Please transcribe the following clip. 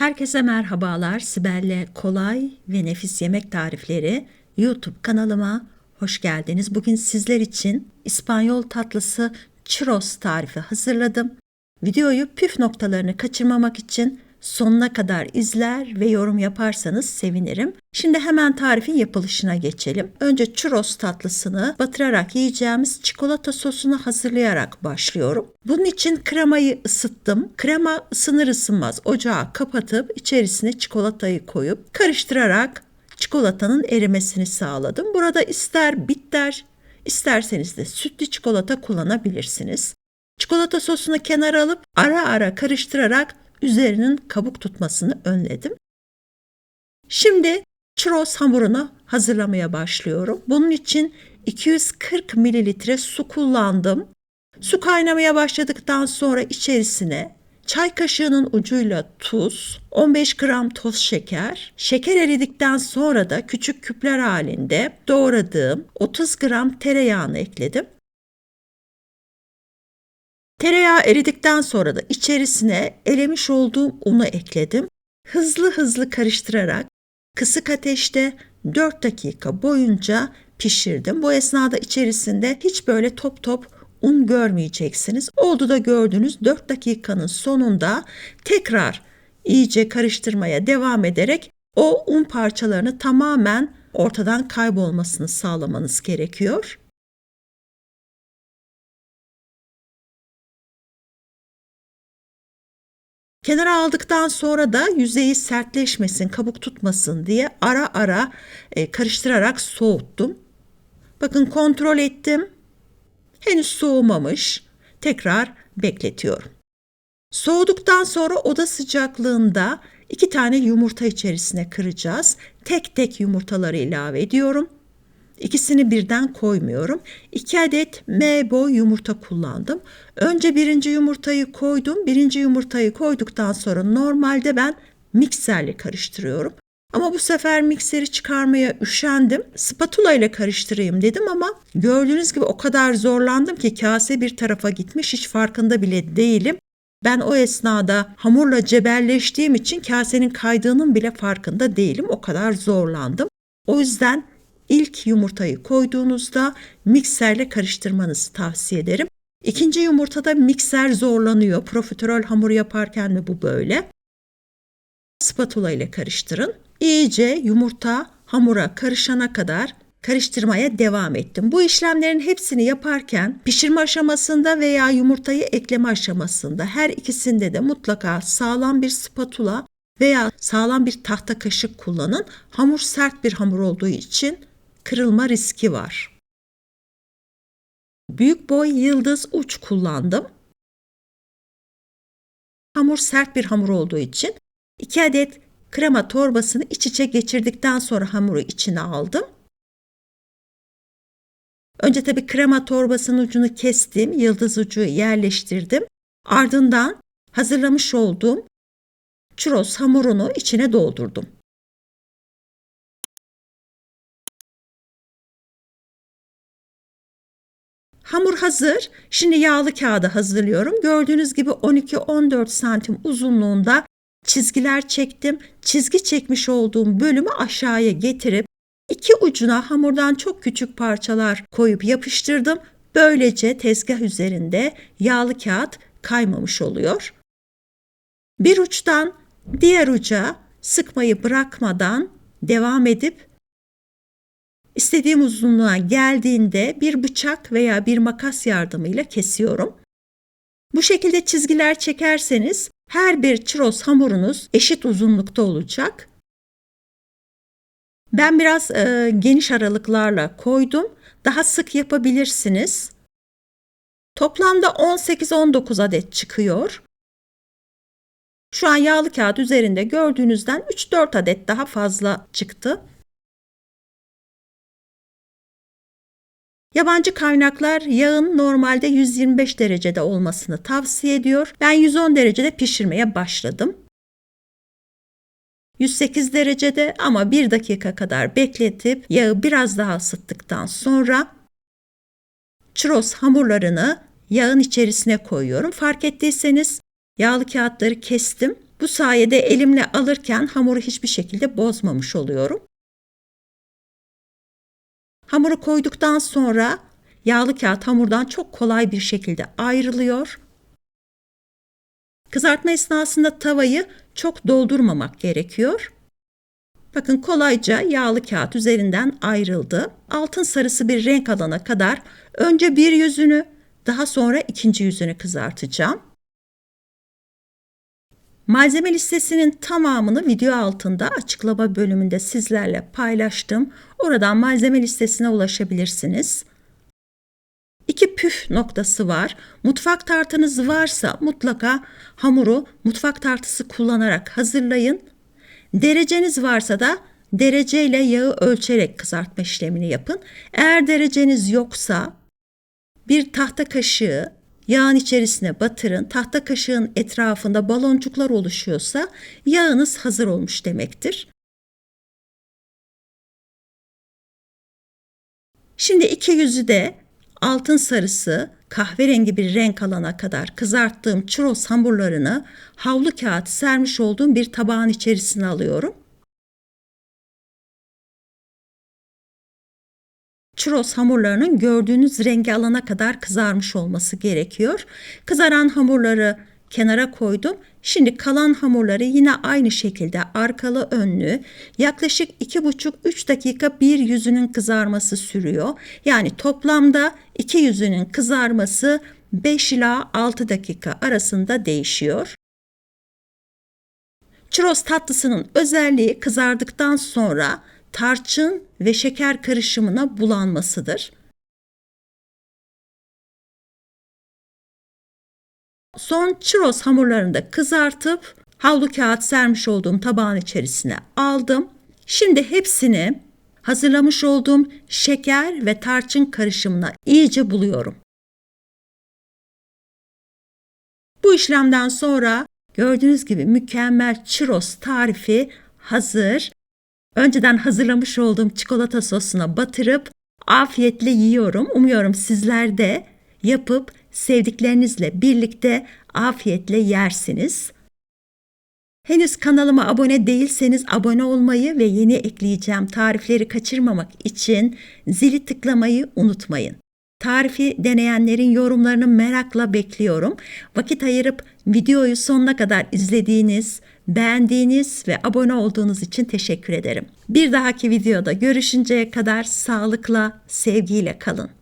Herkese merhabalar. Sibel'le kolay ve nefis yemek tarifleri YouTube kanalıma hoş geldiniz. Bugün sizler için İspanyol tatlısı churros tarifi hazırladım. Videoyu püf noktalarını kaçırmamak için sonuna kadar izler ve yorum yaparsanız sevinirim. Şimdi hemen tarifin yapılışına geçelim. Önce churros tatlısını batırarak yiyeceğimiz çikolata sosunu hazırlayarak başlıyorum. Bunun için kremayı ısıttım. Krema ısınır ısınmaz ocağı kapatıp içerisine çikolatayı koyup karıştırarak çikolatanın erimesini sağladım. Burada ister bitter, isterseniz de sütlü çikolata kullanabilirsiniz. Çikolata sosunu kenara alıp ara ara karıştırarak üzerinin kabuk tutmasını önledim. Şimdi churros hamurunu hazırlamaya başlıyorum. Bunun için 240 mililitre su kullandım. Su kaynamaya başladıktan sonra içerisine çay kaşığının ucuyla tuz, 15 gram toz şeker, şeker eridikten sonra da küçük küpler halinde doğradığım 30 gram tereyağını ekledim. Tereyağı eridikten sonra da içerisine elemiş olduğum unu ekledim. Hızlı hızlı karıştırarak kısık ateşte 4 dakika boyunca pişirdim. Bu esnada içerisinde hiç böyle top top un görmeyeceksiniz. Oldu da gördüğünüz 4 dakikanın sonunda tekrar iyice karıştırmaya devam ederek o un parçalarını tamamen ortadan kaybolmasını sağlamanız gerekiyor. Kenara aldıktan sonra da yüzeyi sertleşmesin, kabuk tutmasın diye ara ara e, karıştırarak soğuttum. Bakın kontrol ettim. Henüz soğumamış. Tekrar bekletiyorum. Soğuduktan sonra oda sıcaklığında iki tane yumurta içerisine kıracağız. Tek tek yumurtaları ilave ediyorum. İkisini birden koymuyorum. 2 adet M boy yumurta kullandım. Önce birinci yumurtayı koydum. Birinci yumurtayı koyduktan sonra normalde ben mikserle karıştırıyorum. Ama bu sefer mikseri çıkarmaya üşendim. Spatula ile karıştırayım dedim ama gördüğünüz gibi o kadar zorlandım ki kase bir tarafa gitmiş hiç farkında bile değilim. Ben o esnada hamurla cebelleştiğim için kasenin kaydığının bile farkında değilim. O kadar zorlandım. O yüzden ilk yumurtayı koyduğunuzda mikserle karıştırmanızı tavsiye ederim. İkinci yumurtada mikser zorlanıyor. Profiterol hamur yaparken de bu böyle. Spatula ile karıştırın. İyice yumurta hamura karışana kadar karıştırmaya devam ettim. Bu işlemlerin hepsini yaparken pişirme aşamasında veya yumurtayı ekleme aşamasında her ikisinde de mutlaka sağlam bir spatula veya sağlam bir tahta kaşık kullanın. Hamur sert bir hamur olduğu için kırılma riski var. Büyük boy yıldız uç kullandım. Hamur sert bir hamur olduğu için 2 adet krema torbasını iç içe geçirdikten sonra hamuru içine aldım. Önce tabii krema torbasının ucunu kestim, yıldız ucu yerleştirdim. Ardından hazırlamış olduğum churros hamurunu içine doldurdum. Hazır. Şimdi yağlı kağıdı hazırlıyorum. Gördüğünüz gibi 12-14 santim uzunluğunda çizgiler çektim. Çizgi çekmiş olduğum bölümü aşağıya getirip iki ucuna hamurdan çok küçük parçalar koyup yapıştırdım. Böylece tezgah üzerinde yağlı kağıt kaymamış oluyor. Bir uçtan diğer uca sıkmayı bırakmadan devam edip İstediğim uzunluğa geldiğinde bir bıçak veya bir makas yardımıyla kesiyorum. Bu şekilde çizgiler çekerseniz her bir churros hamurunuz eşit uzunlukta olacak. Ben biraz e, geniş aralıklarla koydum. Daha sık yapabilirsiniz. Toplamda 18-19 adet çıkıyor. Şu an yağlı kağıt üzerinde gördüğünüzden 3-4 adet daha fazla çıktı. Yabancı kaynaklar yağın normalde 125 derecede olmasını tavsiye ediyor. Ben 110 derecede pişirmeye başladım. 108 derecede ama 1 dakika kadar bekletip yağı biraz daha ısıttıktan sonra churros hamurlarını yağın içerisine koyuyorum. Fark ettiyseniz yağlı kağıtları kestim. Bu sayede elimle alırken hamuru hiçbir şekilde bozmamış oluyorum. Hamuru koyduktan sonra yağlı kağıt hamurdan çok kolay bir şekilde ayrılıyor. Kızartma esnasında tavayı çok doldurmamak gerekiyor. Bakın kolayca yağlı kağıt üzerinden ayrıldı. Altın sarısı bir renk alana kadar önce bir yüzünü, daha sonra ikinci yüzünü kızartacağım. Malzeme listesinin tamamını video altında açıklama bölümünde sizlerle paylaştım. Oradan malzeme listesine ulaşabilirsiniz. İki püf noktası var. Mutfak tartınız varsa mutlaka hamuru mutfak tartısı kullanarak hazırlayın. Dereceniz varsa da dereceyle yağı ölçerek kızartma işlemini yapın. Eğer dereceniz yoksa bir tahta kaşığı yağın içerisine batırın. Tahta kaşığın etrafında baloncuklar oluşuyorsa yağınız hazır olmuş demektir. Şimdi iki yüzü de altın sarısı kahverengi bir renk alana kadar kızarttığım churros hamurlarını havlu kağıt sermiş olduğum bir tabağın içerisine alıyorum. Churros hamurlarının gördüğünüz rengi alana kadar kızarmış olması gerekiyor. Kızaran hamurları kenara koydum. Şimdi kalan hamurları yine aynı şekilde arkalı önlü yaklaşık 2,5-3 dakika bir yüzünün kızarması sürüyor. Yani toplamda iki yüzünün kızarması 5 ila 6 dakika arasında değişiyor. Churros tatlısının özelliği kızardıktan sonra tarçın ve şeker karışımına bulanmasıdır. Son churros hamurlarını da kızartıp havlu kağıt sermiş olduğum tabağın içerisine aldım. Şimdi hepsini hazırlamış olduğum şeker ve tarçın karışımına iyice buluyorum. Bu işlemden sonra gördüğünüz gibi mükemmel churros tarifi hazır. Önceden hazırlamış olduğum çikolata sosuna batırıp afiyetle yiyorum. Umuyorum sizler de yapıp sevdiklerinizle birlikte afiyetle yersiniz. Henüz kanalıma abone değilseniz abone olmayı ve yeni ekleyeceğim tarifleri kaçırmamak için zili tıklamayı unutmayın. Tarifi deneyenlerin yorumlarını merakla bekliyorum. Vakit ayırıp videoyu sonuna kadar izlediğiniz, beğendiğiniz ve abone olduğunuz için teşekkür ederim. Bir dahaki videoda görüşünceye kadar sağlıkla, sevgiyle kalın.